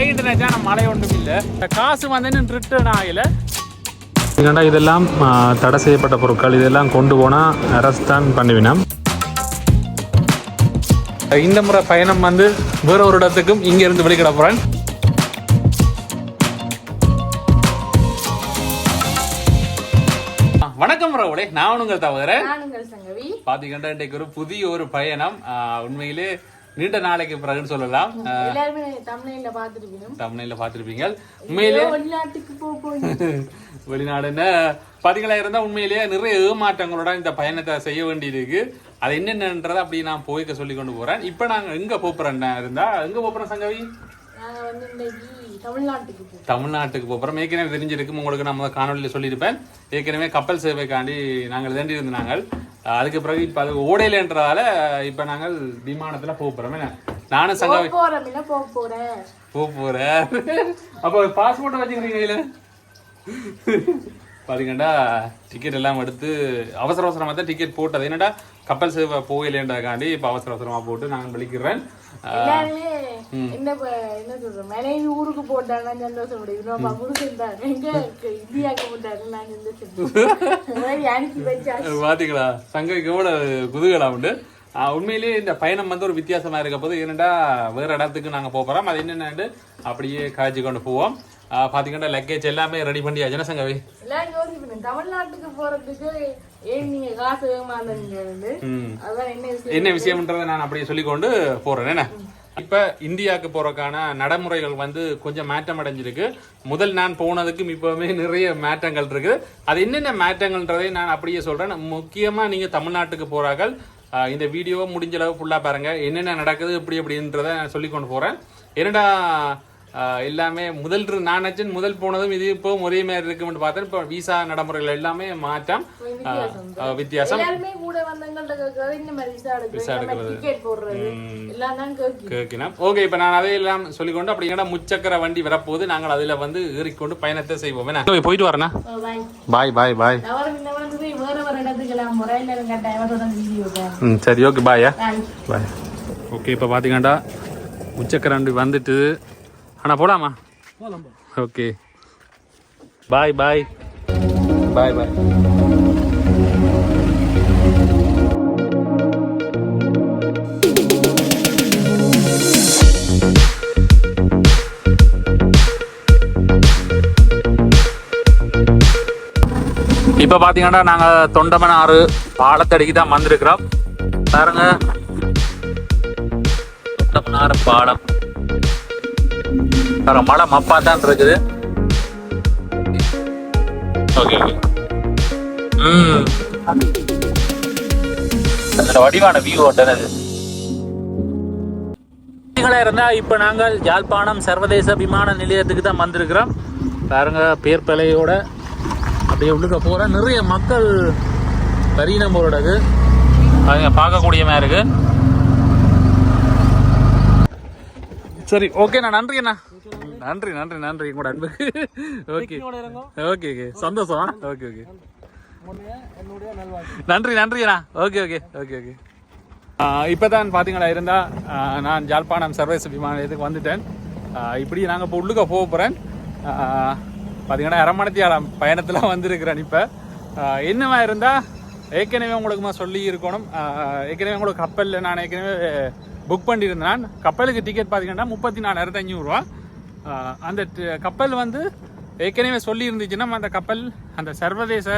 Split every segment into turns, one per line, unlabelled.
மழைன்னு நினைச்சா நான் மழை ஒன்றும் இல்லை. காசு வந்து ரிட்டர்ன் ஆகல.
ஏன்னா இதெல்லாம் தடை செய்யப்பட்ட பொருட்கள் இதெல்லாம் கொண்டு போனால் அரசு தான் பண்ணுவினோம்
இந்த முறை பயணம் வந்து வேற ஒரு இடத்துக்கும் இங்க இருந்து வெளிக்கிட போறேன். வணக்கம் ரவுளே நான் உங்கள் தவிர பாத்தீங்கன்னா இன்றைக்கு ஒரு புதிய ஒரு பயணம். ஆஹ் உண்மையிலே நீண்ட நாளைக்கு பிறகுன்னு சொல்லலாம்.
தமிழ்ல
பார்த்திருப்பீங்க. உண்மையிலே வெளிநாடுன்னு பாத்தீங்களா இருந்தா உண்மையிலேயே நிறைய ஏமாற்றங்களோட இந்த பயணத்தை செய்ய வேண்டியிருக்கு. அது என்னென்னன்றதை அப்படி நான் போய்க்க சொல்லி கொண்டு போறேன். இப்ப நாங்க எங்க போறோம் இருந்தா? எங்க போறோம் சங்கவி?
தமிழ்நாட்டுக்கு
போகிறோம் ஏற்கனவே தெரிஞ்சிருக்கும் உங்களுக்கு நம்ம காணொலியில் சொல்லியிருப்பேன். ஏற்கனவே கப்பல் சேவைக்காண்டி நாங்கள் வேண்டி இருந்தாங்க அதுக்கு பிறகு இப்போ அது ஓடையிலன்றதால இப்போ நாங்கள் விமானத்தில் போக போகிறோம் என்ன? நானும் சங்க
போக இல்ல போக
போகிறேன் அப்போ பாஸ்போர்ட்டை வச்சுக்கிறீங்க கையில்? பாத்தீங்கன்னா டிக்கெட் எல்லாம் எடுத்து அவசர அவசரமாக தான் டிக்கெட் போட்டது. என்னடா கப்பல் சேவை போகலேன்றதுக்காண்டி இப்போ அவசர அவசரமாக போட்டு நான் விളിக்கிறேன்
எல்லாருமே என்ன என்ன சொல்றோம் மனைவி ஊருக்கு போட்டாங்கன்னா சந்தோஷம் முடியும் நம்ம புருஷன் எங்க இந்தியாவுக்கு போட்டாங்க நான் சந்தோஷம் அனுப்பி வச்சா.
பாத்தீங்களா? சங்கைக்கு எவ்வளவு குதூகலம் உண்டு. உண்மையிலேயே இந்த பயணம் வந்து ஒரு வித்தியாசமா இருக்க போது என்னடா வேற இடத்துக்கு நாங்க போறோம். அது என்னென்னு அப்படியே காய்ச்சி கொண்டு போவோம். பாத்தீங்கன்னா லக்கேஜ் எல்லாமே ரெடி பண்ணி சங்கவி?
யோசிப்பேன் தமிழ்நாட்டுக்கு போறதுக்கு ஏன் நீங்க காசு ஏமாந்தீங்க வந்து
ம்.
அதான் என்ன
என்ன விஷயம்ன்றதை நான் அப்படியே சொல்லிக்கொண்டு போறேன். என்ன? இப்ப இந்தியாவுக்கு போறதுக்கான நடைமுறைகள் வந்து கொஞ்சம் மாற்றம் அடைஞ்சிருக்கு முதல் நான் போனதுக்கும் இப்பவுமே நிறைய மாற்றங்கள் இருக்கு அது என்னென்ன மாற்றங்கள்ன்றதை நான் அப்படியே சொல்றேன். முக்கியமா நீங்க தமிழ்நாட்டுக்கு போறார்கள். ஆஹ் இந்த வீடியோ முடிஞ்ச அளவு ஃபுல்லா பாருங்க. என்னென்ன நடக்குது இப்படி அப்படின்றத நான் சொல்லி கொண்டு போறேன். என்னடா எல்லாமே முதல் நான் நினைச்சேன் முதல் போனதும் இது இப்போ ஒரே மாதிரி இருக்கும்னு பார்த்தேன். இப்போ விசா நடைமுறைகள் எல்லாமே மாற்றம். வித்தியாசம்
விசா எடுக்கிறது எல்லாம்
ஓகே இப்போ நான் அதையெல்லாம் சொல்லிக்கொண்டு அப்படி என்னடா முச்சக்கர வண்டி வரப்போகுது? நாங்கள் அதில் வந்து ஏறிக்கொண்டு பயணத்தை செய்வோம். என்ன? போயிட்டு வரேண்ணா
பாய்
பாய் பாய்
எல்லாம்
சரி ஓகே பாயா
பாய்
பாய் ஓகே இப்போ பார்த்தீங்கண்டா முச்சக்கர வண்டி வந்துட்டு அண்ணா போகலாமா ஓகே. பாய் பாய். பாய் பாய். இப்போ பார்த்தீங்கன்னா நாங்கள் தொண்டமன் ஆறு பாலத்தடிக்கு தான் வந்திருக்கிறோம். பாருங்க. தொண்டமன் ஆறு பாலம். வேற மழை மப்பா தான் இருக்குது ஓகே ஓகே ம். அதோட வடிவான வியூ ஒட்டனது இருந்தால் இப்போ நாங்கள் யாழ்ப்பாணம் சர்வதேச விமான நிலையத்துக்கு தான் வந்திருக்கிறோம். பாருங்க பேர் பிழையோட அப்படியே உள்ளுக்க போகிற நிறைய மக்கள் வரியினம் போடுறது அவங்க பார்க்கக்கூடிய மாதிரி இருக்கு. சரி ஓகேண்ணா நன்றி அண்ணா நன்றி நன்றி நன்றி. உங்களோட அன்புக்கு ஓகே ஓகே ஓகே சந்தோஷம். ஓகே ஓகே நன்றி. நன்றி அண்ணா ஓகே ஓகே ஓகே ஓகே இப்போதான் பார்த்தீங்களா இருந்தா ஆஹ் நான் ஜாழ்ப்பாணம் சர்வதேச விமான நிலையத்துக்கு வந்துட்டேன் இப்படி நாங்கள் இப்போ உள்ளுக்க போக போகிறேன் பார்த்தீங்கன்னா அரமணத்தியாரம் பயணத்தில் வந்திருக்கிறேன் இப்போ. என்னவா இருந்தால் ஏற்கனவே உங்களுக்கு நான் சொல்லி இருக்கணும். ஏற்கனவே உங்களுக்கு கப்பலில் நான் ஏற்கனவே புக் பண்ணியிருந்தேன். கப்பலுக்கு டிக்கெட் பார்த்தீங்கன்னா முப்பத்தி நாலாயிரத்து அஞ்சூறுரூவா அந்த கப்பல் வந்து ஏற்கனவே சொல்லியிருந்துச்சுன்னா அந்த கப்பல் அந்த சர்வதேச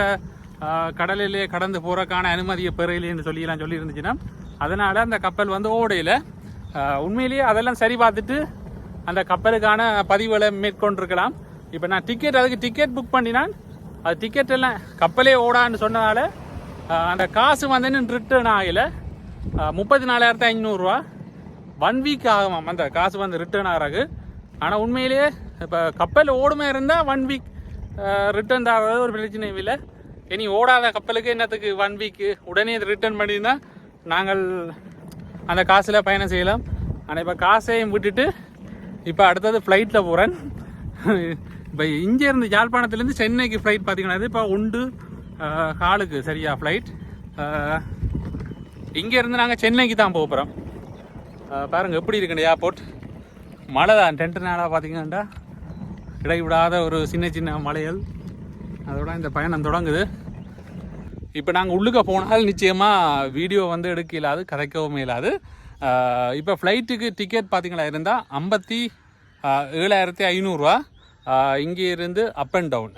கடலிலே கடந்து போகிறக்கான அனுமதியை பெறலைன்னு சொல்லி சொல்லியிருந்துச்சுன்னா அதனால் அந்த கப்பல் வந்து ஓடையில். உண்மையிலேயே அதெல்லாம் சரி பார்த்துட்டு அந்த கப்பலுக்கான பதிவுகளை மேற்கொண்டிருக்கலாம். இப்போ நான் டிக்கெட் அதுக்கு டிக்கெட் புக் பண்ணினான் அது டிக்கெட் எல்லாம் கப்பலே ஓடான்னு சொன்னதால அந்த காசு வந்து ரிட்டர்ன் ஆகலை. முப்பத்தி நாலாயிரத்து ஐநூறுரூவா ஒன் வீக் ஆகுமாம். அந்த காசு வந்து ரிட்டர்ன் ஆகிறக்கு ஆனால் உண்மையிலேயே இப்போ கப்பல் ஓடுமே இருந்தால் ஒன் வீக் ரிட்டர்ன் ஆகிறது ஒரு பிரச்சனையும் இல்லை. இனி ஓடாத கப்பலுக்கு என்னத்துக்கு ஒன் வீக்கு உடனே இது ரிட்டர்ன் பண்ணியிருந்தால் நாங்கள் அந்த காசில் பயணம் செய்யலாம். ஆனால் இப்போ காசையும் விட்டுட்டு இப்போ அடுத்தது ஃப்ளைட்டில் போகிறேன் இப்போ இங்கேருந்து யாழ்ப்பாணத்துலேருந்து சென்னைக்கு ஃப்ளைட் பார்த்தீங்கன்னா இப்போ உண்டு ஹாலுக்கு காலுக்கு சரியா ஃப்ளைட் இங்கேருந்து நாங்கள் சென்னைக்கு தான் போக போகிறோம் பாருங்கள் எப்படி இருக்குங்க ஏர்போர்ட் மழை தான் டென்ட்னால நாளாக பார்த்தீங்கன்னா இடைவிடாத ஒரு சின்ன சின்ன மலைகள். அதோட இந்த பயணம் தொடங்குது. இப்போ நாங்கள் உள்ளுக்க போனால் நிச்சயமாக வீடியோ வந்து எடுக்க இல்லாது கதைக்கவும் இல்லாது இப்போ ஃப்ளைட்டுக்கு டிக்கெட் பார்த்தீங்களா இருந்தால் ஐம்பத்தி ஏழாயிரத்தி ஐநூறுரூவா இங்கே இருந்து அப் அண்ட் டவுன்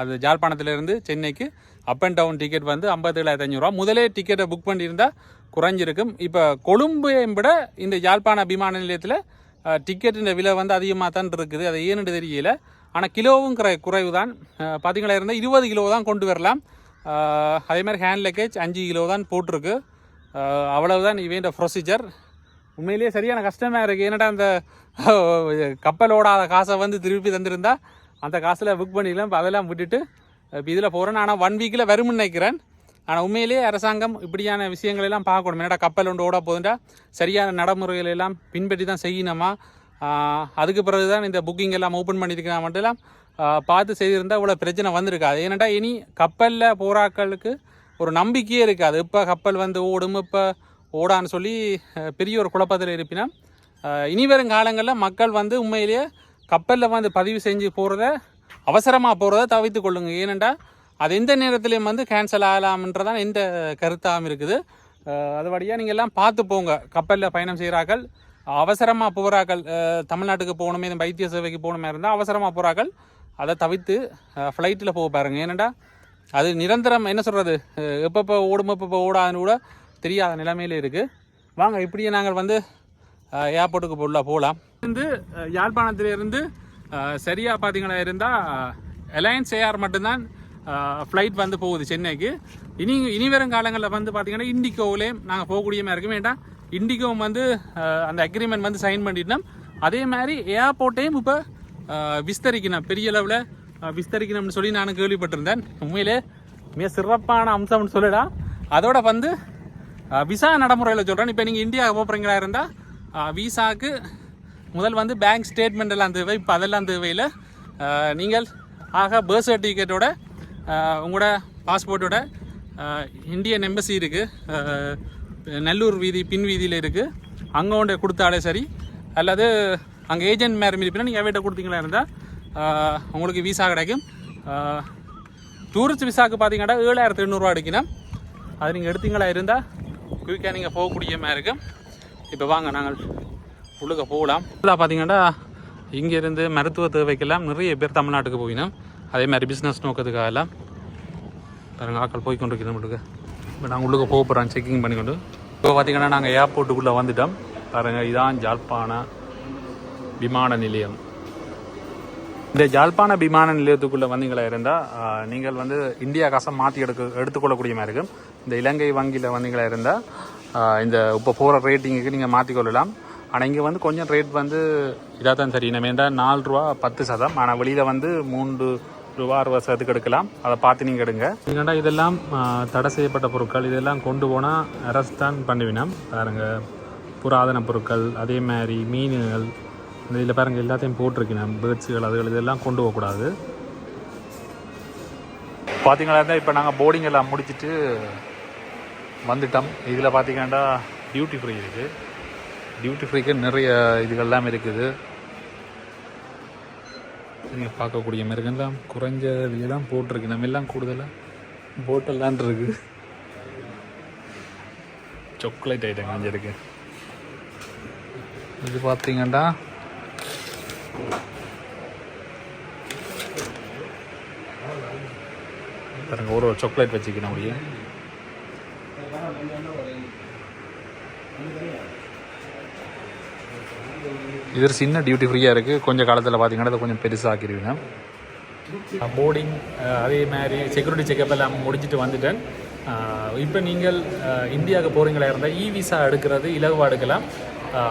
அது ஜாழ்ப்பாணத்திலேருந்து சென்னைக்கு அப் அண்ட் டவுன் டிக்கெட் வந்து ஐம்பத்தேழாயிரத்தி ஐநூறுரூவா முதலே டிக்கெட்டை புக் பண்ணியிருந்தால் குறைஞ்சிருக்கும். இப்போ கொழும்பையும் விட இந்த யாழ்ப்பாண விமான நிலையத்தில் டிக்கெட்டின் விலை வந்து அதிகமாக தான் இருக்குது. அது ஏன்னு தெரியல. ஆனால் கிலோவும் குறை குறைவு தான் பார்த்தீங்களா இருந்தால் இருபது கிலோ தான் கொண்டு வரலாம். அதே மாதிரி ஹேண்ட் லக்கேஜ் அஞ்சு கிலோ தான் போட்டிருக்கு. அவ்வளவுதான் இவேண்ட ப்ரொசீஜர் உண்மையிலேயே சரியான கஷ்டமாக இருக்குது என்னடா அந்த கப்பலோட காசை வந்து திருப்பி தந்திருந்தா அந்த காசில் புக் பண்ணிக்கலாம் இப்போ அதெல்லாம் விட்டுட்டு இப்போ இதில் போகிறேன் ஆனால் ஒன் வீக்கில் வரும்னு நினைக்கிறேன். ஆனால் உண்மையிலேயே அரசாங்கம் இப்படியான விஷயங்கள் எல்லாம் பார்க்கணும். என்னடா கப்பல் ஒன்று ஓட போதுண்டா சரியான நடைமுறைகள் எல்லாம் பின்பற்றி தான் செய்யணுமா? அதுக்கு பிறகு தான் இந்த புக்கிங் எல்லாம் ஓப்பன் பண்ணியிருக்கிறா மட்டும் பார்த்து செய்திருந்தால் இவ்வளோ பிரச்சனை வந்திருக்காது. ஏன்னாடா இனி கப்பலில் போராக்களுக்கு ஒரு நம்பிக்கையே இருக்காது. இப்போ கப்பல் வந்து ஓடும் இப்போ ஓடான்னு சொல்லி பெரிய ஒரு குழப்பத்தில் இருப்பினா இனி வரும் காலங்களில் மக்கள் வந்து உண்மையிலேயே கப்பலில் வந்து பதிவு செஞ்சு போகிறத அவசரமாக போகிறத தவிர்த்து கொள்ளுங்க. ஏனெண்டா அது எந்த நேரத்துலையும் வந்து கேன்சல் ஆகலாம்ன்றதான் இந்த கருத்தாகவும் இருக்குது. அது வழியாக நீங்கள் எல்லாம் பார்த்து போங்க. கப்பலில் பயணம் செய்கிறார்கள். அவசரமாக போகிறார்கள் தமிழ்நாட்டுக்கு போகணுமே இந்த வைத்திய சேவைக்கு போகணுமே இருந்தால் அவசரமாக போகிறார்கள் அதை தவிர்த்து ஃப்ளைட்டில் போக பாருங்கள் ஏனெண்டா அது நிரந்தரம் என்ன சொல்கிறது எப்பப்போ ஓடும் எப்பப்போ ஓடாதுன்னு கூட தெரியாத நிலைமையில் இருக்குது வாங்க இப்படியே நாங்கள் வந்து ஏர்போர்ட்டுக்கு போல போகலாம் இருந்து யாழ்ப்பாணத்திலிருந்து சரியாக பார்த்தீங்களா இருந்தால் அலையன்ஸ் ஏஆர் மட்டும்தான் ஃப்ளைட் வந்து போகுது சென்னைக்கு. இனி இனி வரும் காலங்களில் வந்து பார்த்தீங்கன்னா இண்டிகோவிலே நாங்கள் போகக்கூடிய மாதிரி இருக்கும். வேண்டாம் இண்டிகோவும் வந்து அந்த அக்ரிமெண்ட் வந்து சைன் பண்ணிட்டோம் அதே மாதிரி ஏர்போர்ட்டையும் இப்போ விஸ்தரிக்கணும். பெரிய அளவில் விஸ்தரிக்கணும்னு சொல்லி நான் கேள்விப்பட்டிருந்தேன். உண்மையிலே மிக சிறப்பான அம்சம்னு சொல்லலாம் அதோட வந்து விசா நடைமுறையில் சொல்கிறேன் இப்போ நீங்கள் இந்தியா போகிறீங்களா இருந்தால் விசாக்கு முதல் வந்து பேங்க் ஸ்டேட்மெண்ட் எல்லாம் தேவை. இப்போ அதெல்லாம் தேவையில்லை. நீங்கள் ஆக பர்த் சர்டிஃபிகேட்டோட உங்களோட பாஸ்போர்ட்டோட இந்தியன் எம்பசி இருக்குது நல்லூர் வீதி பின் வீதியில் இருக்குது அங்கே கொண்டு கொடுத்தாலே சரி. அல்லது அங்கே ஏஜென்ட் மேரம் இருப்பினா நீங்கள் எவைட்ட கொடுத்தீங்களா இருந்தால் உங்களுக்கு விசா கிடைக்கும். டூரிஸ்ட் விசாவுக்கு பார்த்தீங்கன்னா ஏழாயிரத்து எண்ணூறுரூவா அடிக்கணும். அது நீங்கள் எடுத்தீங்களா இருந்தால் குயிக்காக நீங்கள் போகக்கூடிய மாதிரி இருக்கும். இப்போ வாங்க நாங்கள் உள்ளுக்க போகலாம். இதில் பார்த்தீங்கன்னா இங்கேருந்து மருத்துவ தேவைக்கெல்லாம் நிறைய பேர் தமிழ்நாட்டுக்கு போயினோம் அதே மாதிரி பிஸ்னஸ் நோக்கத்துக்காக எல்லாம் பாருங்கள் ஆக்கள் போய் கொண்டு இருக்கிறோம் இப்போ நாங்கள் உள்ளுக்கு போக போகிறோம் செக்கிங் பண்ணிக்கொண்டு. இப்போ பார்த்திங்கன்னா நாங்கள் ஏர்போர்ட்டுக்குள்ளே வந்துட்டோம். பாருங்கள் இதான் ஜாழ்ப்பாண விமான நிலையம். இந்த ஜாழ்ப்பாண விமான நிலையத்துக்குள்ளே வந்தீங்களா இருந்தால் நீங்கள் வந்து இந்தியா காசை மாற்றி எடுக்க எடுத்துக்கொள்ளக்கூடிய மாதிரி இருக்கும். இந்த இலங்கை வங்கியில் வந்தீங்களா இருந்தால் இந்த இப்போ போகிற ரேட்டிங்குக்கு நீங்கள் மாற்றிக்கொள்ளலாம் ஆனால் இங்கே வந்து கொஞ்சம் ரேட் வந்து இதாக தான் சரி நம்ம ஏன்டா நாலு ரூபா பத்து சதம். ஆனால் வெளியில் வந்து மூன்று ரூபா அறுபது சதத்துக்கு எடுக்கலாம் அதை பார்த்து நீங்கள் எடுங்க
ஏன்னா இதெல்லாம் தடை செய்யப்பட்ட பொருட்கள் இதெல்லாம் கொண்டு போனால் அரசு தான் பண்ணுவினோம். பாருங்க புராதன பொருட்கள் அதே மாதிரி மீன்கள் இந்த இதில் பாருங்க எல்லாத்தையும் போட்டிருக்கணும் பேர்ட்ஸுகள் அதுகள் இதெல்லாம் கொண்டு போகக்கூடாது
பார்த்தீங்களா இருந்தால் இப்போ நாங்கள் போர்டிங் எல்லாம் முடிச்சிட்டு வந்துட்டோம். இதில் பார்த்தீங்கன்னா டியூட்டி ஃப்ரீ இருக்குது டியூட்டி ஃப்ரீக்கு நிறைய இதுகள்லாம் இருக்குது. நீங்கள் பார்க்கக்கூடிய மிருகெல்லாம் குறைஞ்ச விலையெல்லாம் போட்டிருக்கு. நம்ம எல்லாம் கூடுதலாக போட்டெல்லாம் இருக்கு. சாக்லேட் ஐட்டம் காஞ்சிருக்கு இருக்கு. இது பார்த்தீங்கன்னா பாருங்க ஒரு ஒரு சாக்லேட் வச்சுக்கணும் அப்படியே. இது சின்ன டியூட்டி ஃப்ரீயாக இருக்குது கொஞ்சம் காலத்தில் பார்த்தீங்கன்னா அதை கொஞ்சம் பெருசாக்கிடுவீங்க. போர்டிங் அதே மாதிரி செக்யூரிட்டி செக்கப் எல்லாம் முடிச்சுட்டு வந்துட்டேன். இப்போ நீங்கள் இந்தியாவுக்கு போகிறீங்களா இருந்தால் இ விசா எடுக்கிறது இலகுவாக எடுக்கலாம்.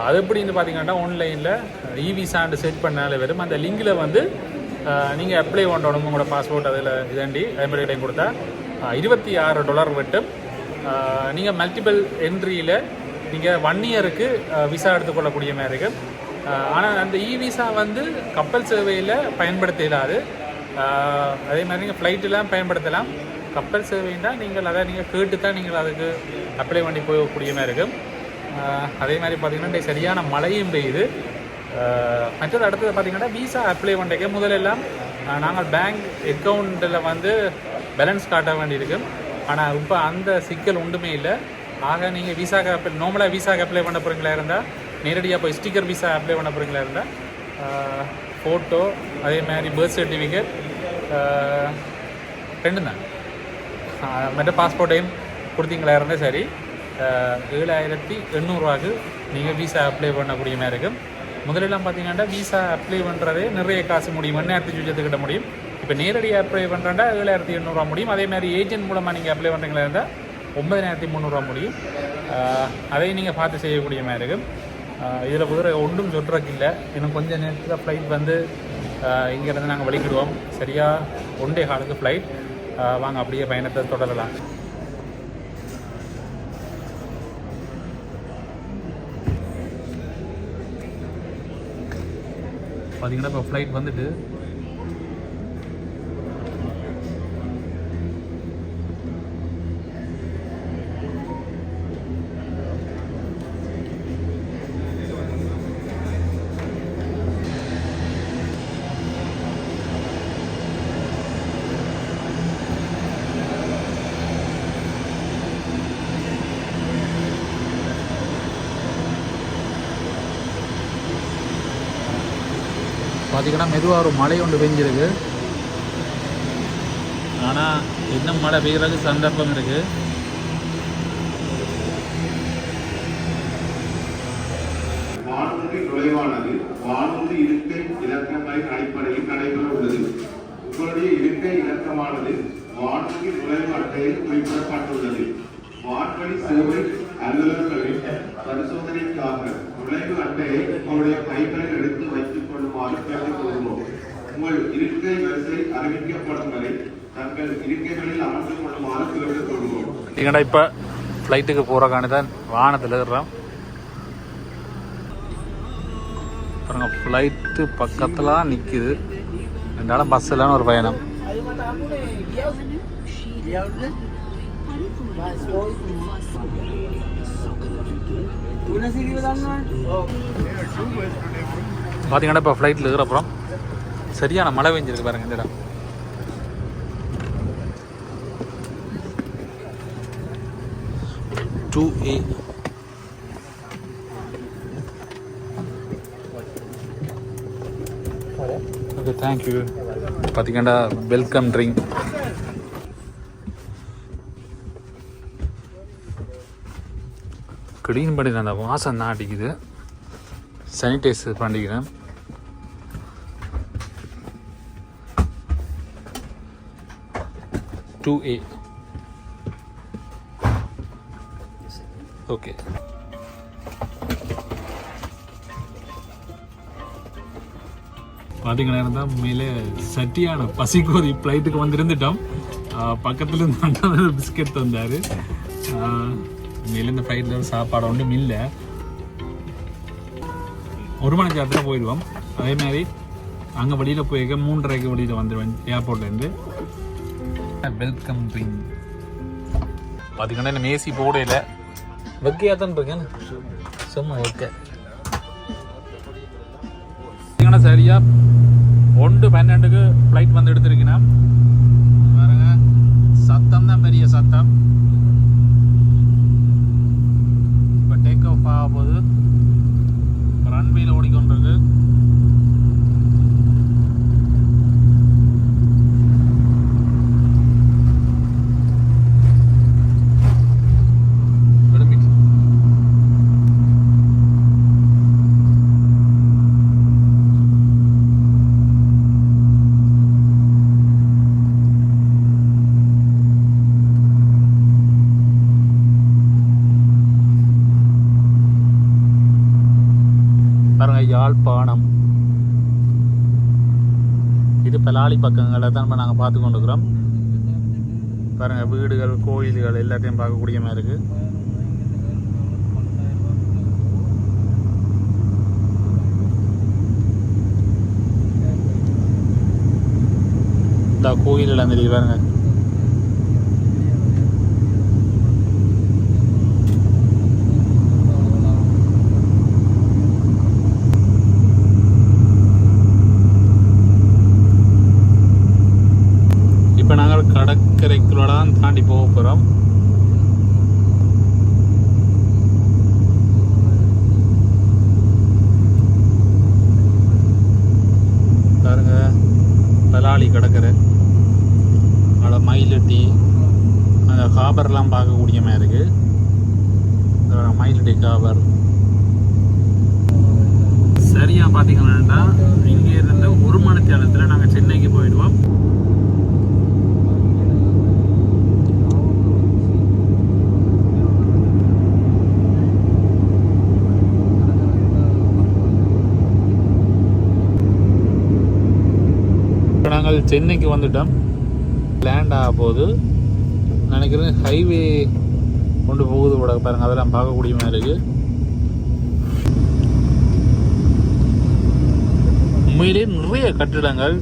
அது எப்படின்னு பார்த்தீங்கன்னா ஆன்லைனில் இ விசான்னு செட் பண்ணாலே வரும் அந்த லிங்கில் வந்து நீங்கள் அப்ளை பண்ணணும். உங்களோட பாஸ்போர்ட் அதில் இதாண்டி அதே டைம் கொடுத்தா இருபத்தி ஆறு டாலர் வெட்டும். நீங்கள் மல்டிபிள் என்ட்ரியில் நீங்கள் ஒன் இயருக்கு விசா எடுத்துக்கொள்ளக்கூடிய மாதிரி இருக்குது ஆனால் அந்த இ விசா வந்து கப்பல் சேவையில் பயன்படுத்த இயலாது அதே மாதிரி நீங்கள் ஃப்ளைட்டெலாம் பயன்படுத்தலாம். கப்பல் சேவைன்னா நீங்கள் அதை நீங்கள் கேட்டு தான் நீங்கள் அதுக்கு அப்ளை பண்ணி போகக்கூடிய மாதிரி இருக்கும். அதே மாதிரி பார்த்தீங்கன்னா சரியான மழையும் பெய்யுது. மற்றது அடுத்தது பார்த்தீங்கன்னா விசா அப்ளை பண்ணுறதுக்கு முதலெல்லாம் நாங்கள் பேங்க் அக்கௌண்ட்டில் வந்து பேலன்ஸ் காட்ட வேண்டியிருக்கும். ஆனால் இப்போ அந்த சிக்கல் ஒன்றுமே இல்லை. ஆக நீங்கள் விசாக்கு அப்ளை நார்மலாக விசாக்கு அப்ளை பண்ண போகிறீங்களா இருந்தால் நேரடியாக போய் ஸ்டிக்கர் விசா அப்ளை பண்ண போகிறீங்களா இருந்தால் ஃபோட்டோ அதே மாதிரி பர்த் சர்டிஃபிகேட் ரெண்டு தான் மற்ற பாஸ்போர்ட்டையும் கொடுத்தீங்களா இருந்தால் சரி. ஏழாயிரத்தி எண்ணூறுவாக்கு நீங்கள் விசா அப்ளை பண்ணக்கூடிய மாதிரி இருக்கும். முதலெல்லாம் பார்த்தீங்கன்னா விசா அப்ளை பண்ணுறதே நிறைய காசு முடியும். எண்ணாயிரத்தி சுஜத்துக்கிட்ட முடியும். இப்போ நேரடியாக அப்ளை பண்ணுறேன்டா ஏழாயிரத்தி எண்ணூறுவா முடியும். அதே மாதிரி ஏஜென்ட் மூலமாக நீங்கள் அப்ளை பண்ணுறீங்களா இருந்தால் ஒன்பதாயிரத்தி முந்நூறுவா முடியும். அதையும் நீங்கள் பார்த்து செய்யக்கூடிய மாதிரி இருக்கும். இதில் குதிரை ஒன்றும் சொல்கிறதுக்கு இல்லை. இன்னும் கொஞ்சம் நேரத்தில் ஃப்ளைட் வந்து இங்கேருந்து நாங்கள் வெளிக்கிடுவோம் சரியாக ஒன் டே ஹாலுக்கு ஃப்ளைட் வாங்க அப்படியே பயணத்தை தொடரலாம். பார்த்தீங்கன்னா இப்போ ஃப்ளைட் வந்துட்டு பார்த்தீங்கன்னா மெதுவாக ஒரு மழை ஒன்று பெஞ்சிருக்கு. ஆனால் இன்னும் மழை பெய்யறதுக்கு சந்தர்ப்பம் இருக்குது
வானூர்தி நுழைவானது வானூர்தி இருக்கை இலக்கங்களின் அடிப்படையில் நடைபெற உள்ளது. உங்களுடைய இருக்கை இலக்கமானது வானூர்தி நுழைவு அட்டையில் குறிப்பிடப்பட்டுள்ளது. வான்வழி சேவை அலுவலர்களின் பரிசோதனைக்காக நுழைவு அட்டையை உங்களுடைய கைகளில் எடுத்து வைத்துக் கொள்ளுமாறு கேட்டுக்கொள்கிறோம் உங்கள் இருக்கை வரிசை அறிவிக்கப்படும் வரை தங்கள் இருக்கைகளில் அமர்ந்து கொள்ளுமாறு கேட்டுக்கொள்கிறோம்
பார்த்தீங்கன்னா இப்போ ஃப்ளைட்டுக்கு போகிறக்கான தான் வானத்தில் இருக்கிறோம் பாருங்க ஃப்ளைட்டு பக்கத்தில் நிற்கிது ரெண்டாலும் பஸ் இல்லைன்னு ஒரு பயணம். பார்த்தீங்கன்னா இப்போ ஃப்ளைட்டில் இருக்கிறப்புறம் சரியான மழை பெஞ்சிருக்கு பாருங்க இந்த இடம். டூ ஏ ஓகே தேங்க்யூ பார்த்தீங்கன்னா வெல்கம் ட்ரிங்க் க்ளீன் பண்ணி அந்த வாசம் தான் அடிக்குது. சானிடைஸ் பண்ணிக்கிறேன். டூ ஏ ஓகே பார்த்தீங்கன்னா இருந்தால் உண்மையிலே சட்டியான பசிக்கோதி ஃப்ளைட்டுக்கு வந்திருந்துட்டோம். பக்கத்தில் இருந்து பிஸ்கெட் தந்தார். உண்மையில இந்த ஃப்ளைட்டில் சாப்பாடு ஒன்றும் இல்லை. ஒரு மணி நேரத்தில் போயிடுவோம். அதே மாதிரி அங்கே வெளியில் போயிருக்க மூன்றரைக்கு வெளியில் வந்துடுவேன் ஏர்போர்ட்லேருந்து வெல்கம் ட்ரிங்க் பார்த்தீங்கன்னா என்ன ஏசி போடையில் வெக்கையாக தான் இருக்கேன் சும்மா வெக்க பார்த்தீங்கன்னா சரியா ஒன்று பன்னெண்டுக்கு ஃப்ளைட் வந்து எடுத்துருக்கீங்கன்னா. பாருங்க. சத்தம் தான் பெரிய சத்தம். இப்போ டேக் ஆஃப் ஆக போகுது. ரன்வேல ஓடிக்கொண்டிருக்கு கிளம்பிட்டு பாருங்க யாழ்ப்பாணம் இது பலாலி பக்கங்களை தான் இப்போ நாங்கள் பார்த்து கொண்டுக்கிறோம் பாருங்க வீடுகள் கோயில்கள் எல்லாத்தையும் பார்க்கக்கூடிய மாதிரி இருக்கு. இந்த கோயில் எல்லாம் தெரியுது பாருங்க
கடற்கரைக்குள்ள தான் தாண்டி போக போகிறோம் பாருங்க பலாளி கடற்கரை அதில் மயிலட்டி அந்த காபர்லாம் பார்க்கக்கூடிய மாதிரி இருக்கு இந்த மயிலட்டி காபர் சரியா பார்த்தீங்கன்னா இங்கே இருந்து ஒரு மணி தேலத்தில் நாங்கள் சென்னைக்கு போயிடுவோம் இப்போ நாங்கள் சென்னைக்கு வந்துட்டோம். லேண்ட் ஆக போது நினைக்கிறேன் ஹைவே கொண்டு போகுது கூட பாருங்கள் அதெல்லாம் பார்க்கக்கூடிய மாதிரி இருக்குது உண்மையிலேயே நிறைய கட்டிடங்கள்.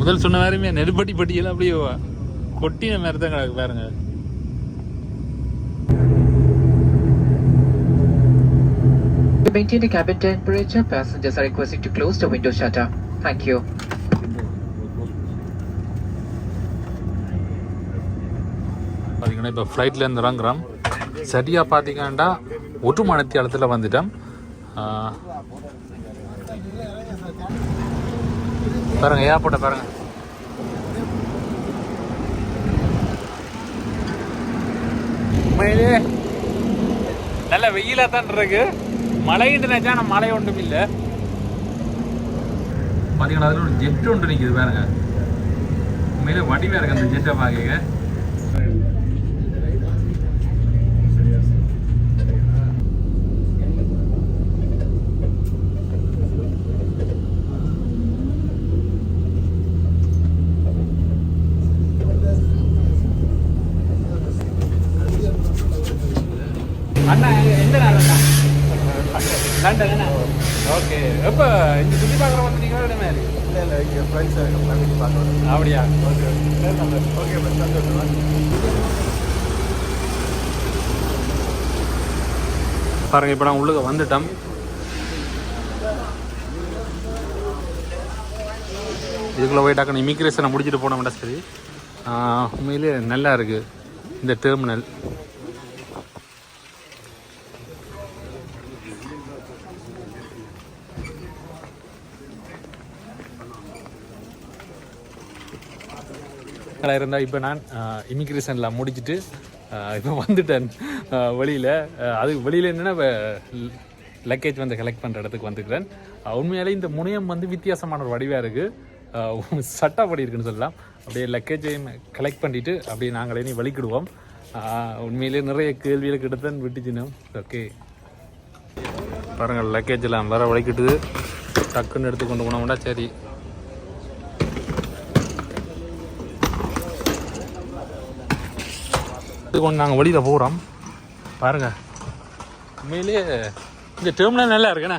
முதல் சொன்ன மாதிரியுமே நெருப்பட்டி பட்டியெல்லாம் அப்படியே கொட்டின மாதிரி தான் கிடக்கு பாருங்கள்
To maintain the cabin temperature, passengers are requested to close the window shutter. Thank you.
பார்த்தீங்கன்னா இப்போ ஃப்ளைட்லேருந்து இறங்குறோம். சரியாக பார்த்தீங்கன்னா ஒரு இடத்துல வந்துட்டோம். பாருங்க ஏர்போர்ட்டை பாருங்க.
உண்மையிலே நல்ல வெயிலாக தான் இருக்கு. மழைன்னு நினைச்சா நம்ம மழை ஒன்றும் இல்லை.
பார்த்தீங்கன்னா அதில் ஒரு ஜெட் ஒன்று நிற்கிது பாருங்க. உண்மையிலே வடிவாக இருக்கு அந்த ஜெட்டை பார்க்க
அண்ணா எந்த நேரம் லண்டன் என்ன ஓகே. எப்போ? இங்கே சுற்றி பார்க்குற வந்து நீங்கள் வேறு மாதிரி
இல்லை இல்லை இங்கே ஃப்ரெண்ட்ஸ் ஃபேமிலி பார்க்கலாம்
அப்படியா?
Okay okay. சந்தோஷம்
பாருங்க இப்போ நான் உள்ளுக்க வந்துட்டோம் இதுக்குள்ளே போய் டக்குனு இமிக்ரேஷனை முடிச்சுட்டு போனோம்டா சரி. உண்மையிலே நல்லா இருக்கு இந்த டெர்மினல்
இருந்தால் இப்போ நான் இமிக்ரேஷனில் முடிச்சுட்டு இப்போ வந்துட்டேன். வெளியில். அது வெளியில் என்னென்னா லக்கேஜ் வந்து கலெக்ட் பண்ணுற இடத்துக்கு வந்துக்கிறேன். உண்மையாலே இந்த முனையம் வந்து வித்தியாசமான ஒரு வடிவாக இருக்குது சட்டப்படி இருக்குன்னு சொல்லலாம். அப்படியே லக்கேஜையும் கலெக்ட் பண்ணிட்டு அப்படியே நாங்களே நீ வலிக்கிடுவோம் உண்மையிலே நிறைய கேள்வியில் கிட்டத்தன் விட்டுச்சினோம் ஓகே.
பாருங்கள் லக்கேஜ் எல்லாம் வேறு வலிக்கிட்டுது டக்குன்னு எடுத்து கொண்டு போனோம்னா சரி. பார்த்து கொண்டு நாங்கள் வழியில் போகிறோம் பாருங்க.
உண்மையிலேயே இந்த டெர்மினல் நல்லா இருக்குண்ணே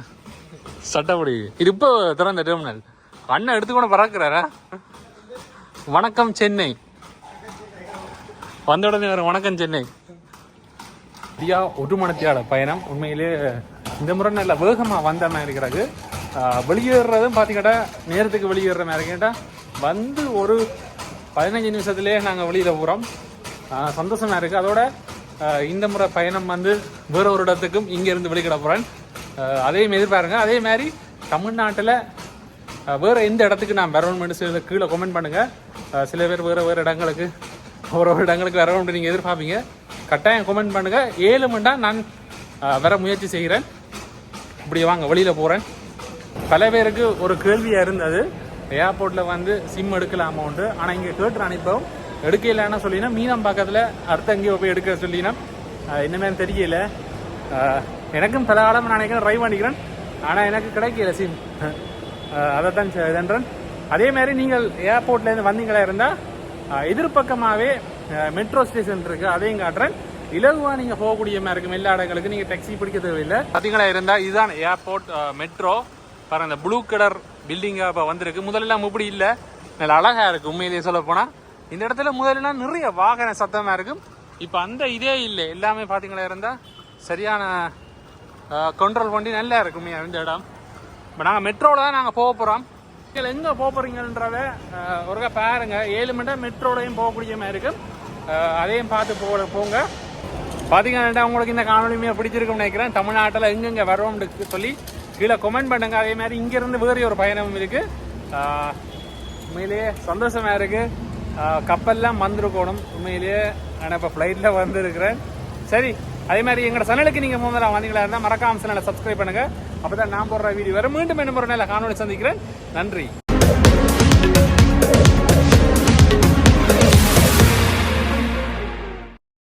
சட்டப்படி. இது இப்போ திறந்த டெர்மினல் அண்ணன் எடுத்துக்கொண்டு பறக்கிறாரா? வணக்கம் சென்னை. வந்த உடனே வரும் வணக்கம் சென்னை. இந்தியா ஒட்டுமணத்தியாட பயணம். உண்மையிலே இந்த முறை நல்ல வேகமாக வந்த மாதிரி இருக்கிறாரு. வெளியேறதும் பார்த்தீங்கன்னா நேரத்துக்கு வெளியேற மாதிரி கேட்டால் வந்து ஒரு பதினஞ்சு நிமிஷத்துலேயே நாங்கள் வெளியில் போகிறோம் சந்தோஷமாக இருக்குது அதோட இந்த முறை பயணம் வந்து வேற ஒரு இடத்துக்கும் இங்கேருந்து வெளிக்கிட போகிறேன் அதையும் எதிர்பாருங்க. அதே மாதிரி தமிழ்நாட்டில் வேறு எந்த இடத்துக்கு நான் வரணும்னு சில கீழே கமெண்ட் பண்ணுங்கள் சில பேர் வேறு வேறு இடங்களுக்கு ஒரு ஒரு இடங்களுக்கு வரணும்னு நீங்கள் எதிர்பார்ப்பீங்க. கட்டாயம் கமெண்ட் பண்ணுங்கள் ஏழு மண்டா நான் வர முயற்சி செய்கிறேன். இப்படி வாங்க வெளியில் போகிறேன் பல பேருக்கு ஒரு கேள்வியாக இருந்தது. ஏர்போர்ட்டில் வந்து சிம் எடுக்கலாமோன்ட்டு ஆனால் இங்கே கேட்டு அனுப்பவும் எடுக்கலைன்னு சொல்லினா மீனம் பக்கத்தில் அடுத்த எங்கேயோ போய் எடுக்க சொல்லினா என்னமே தெரியல. எனக்கும் பல காலம் நான் நினைக்கிறேன் ட்ரை பண்ணிக்கிறேன். ஆனால் எனக்கு கிடைக்கல சிம் அதை தான் இதன்றேன் அதே மாதிரி நீங்கள் ஏர்போர்ட்லேருந்து வந்தீங்களா இருந்தால் எதிர்பக்கமாகவே மெட்ரோ ஸ்டேஷன் இருக்குது அதையும் காட்டுறேன். இலகுவாக நீங்கள் போகக்கூடிய மாதிரி இருக்கும். எல்லா இடங்களுக்கு நீங்கள் டாக்ஸி பிடிக்க தேவையில்லை. பார்த்தீங்களா இருந்தால் இதுதான் ஏர்போர்ட் மெட்ரோ பாருங்கள் இந்த ப்ளூ கலர் பில்டிங்காக இப்போ வந்திருக்கு. முதல்ல இப்படி இல்லை. நல்ல அழகாக இருக்குது உண்மையிலேயே சொல்ல போனால் இந்த இடத்துல முதல்ல நிறைய வாகன சத்தமாக இருக்கும் இப்போ அந்த இதே இல்லை. எல்லாமே பார்த்தீங்களா இருந்தால் சரியான கண்ட்ரோல் பண்ணி நல்லா இருக்குமே இந்த இடம். இப்போ நாங்கள் மெட்ரோவில் தான் நாங்கள் போக போகிறோம் நீங்கள் எங்கே போக போகிறீங்கன்றத ஒருக்கா பாருங்க. ஏழு மணி நேரம் மெட்ரோலையும் போகக்கூடிய மாதிரி இருக்கும் அதையும் பார்த்து போ போங்க. பார்த்தீங்கன்னா உங்களுக்கு இந்த காணொலியுமே பிடிச்சிருக்கும்னு நினைக்கிறேன். தமிழ்நாட்டில் எங்கெங்கே வரோம்னு சொல்லி கீழே கொமெண்ட் பண்ணுங்க. அதே மாதிரி இங்கேருந்து வேறு ஒரு பயணம் இருக்குது உண்மையிலேயே சந்தோஷமாக இருக்குது கப்பல்லாம் வந்திருக்கணும் உண்மையிலேயே நான் இப்போ ஃப்ளைட்டில் வந்திருக்கிறேன். சரி அதே மாதிரி எங்களோட சேனலுக்கு நீங்கள் முதல்ல வந்தீங்களா இருந்தால் மறக்காம சேனலை சப்ஸ்கிரைப் பண்ணுங்கள் அப்போ தான் நான் போடுற வீடியோ வரும் மீண்டும் என்ன ஒரு நல்ல காணொலி சந்திக்கிறேன். நன்றி.